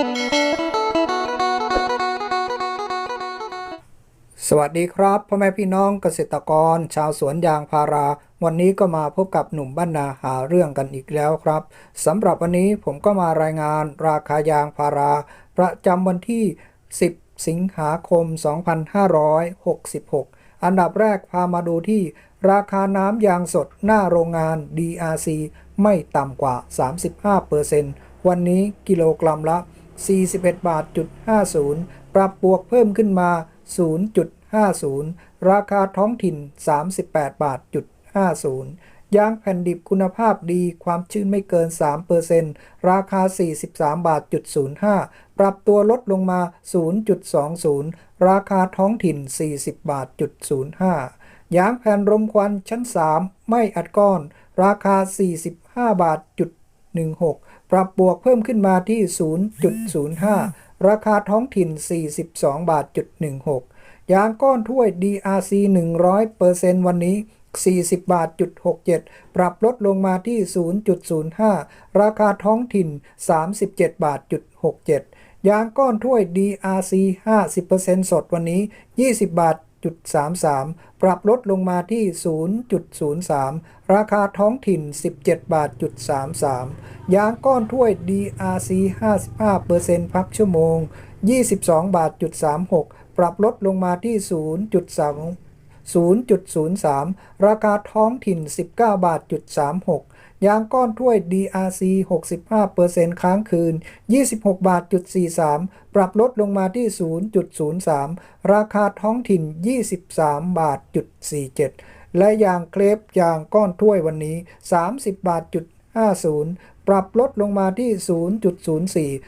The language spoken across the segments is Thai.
สวัสดีครับพ่อแม่พี่น้องเกษตรกร ชาวสวนยางพารา วันนี้ก็มาพบกับหนุ่มบ้านนาหาเรื่องกันอีกแล้วครับสำหรับวันนี้ผมก็มารายงานราคายางพารา ประจำวันที่ 10 สิงหาคม 2566 อันดับแรกพามาดูที่ราคาน้ำยางสดหน้าโรงงาน DRC ไม่ต่ำกว่า 35%วันนี้กิโลกรัมละ 41บาทจุด50 ปรับบวกเพิ่มขึ้นมา 0.50 ราคาท้องถิ่น 38บาทจุด50 ยางแผ่นดิบคุณภาพดีความชื้นไม่เกิน 3%ราคา 43บาทจุด05 ปรับตัวลดลงมา 0.20 ราคาท้องถิ่น 40บาทจุด05 ยางแผ่นรมควันชั้น 3 ไม่อัดก้อน ราคา 45บาทจุด 16 ปรับบวกเพิ่มขึ้นมาที่ 0.05 ราคาท้องถิ่น 42 บาทจุด16 ยางก้อนถ้วย DRC 100%วันนี้ 40 บาทจุด67 ปรับลดลงมาที่ 0.05 ราคาท้องถิ่น 37 บาทจุด67 ยางก้อนถ้วย DRC 50%สดวันนี้ 20 บาท 0.33 ปรับลดลงมาที่ 0.03 ราคาท้องถิ่น 17 บาท 33 ยางก้อนถ้วย DRC 55%พักชั่วโมง 22 บาท 36 ปรับลดลงมาที่ 0.2 0.03 ราคาท้องถิ่น 19 บาท 36 ยางก้อนถ้วย DRC 65%ค้างคืน 26 บาท 43 ปรับลดลงมาที่ 0.03 ราคาท้องถิ่น 23 บาท 47 และยางเคลฟยางก้อนถ้วยวันนี้ 30 บาท 50 ปรับลดลงมาที่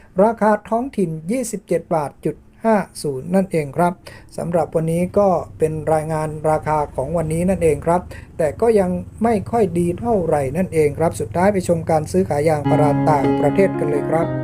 0.04 ราคาท้องถิ่น 27 บาทจุด 50 นั่นเองครับสำหรับวันนี้ก็เป็นรายงานราคาของวันนี้นั่นเองครับ แต่ก็ยังไม่ค่อยดีเท่าไหร่นั่นเองครับ สุดท้ายไปชมการซื้อขายยางพาราต่างประเทศกันเลยครับ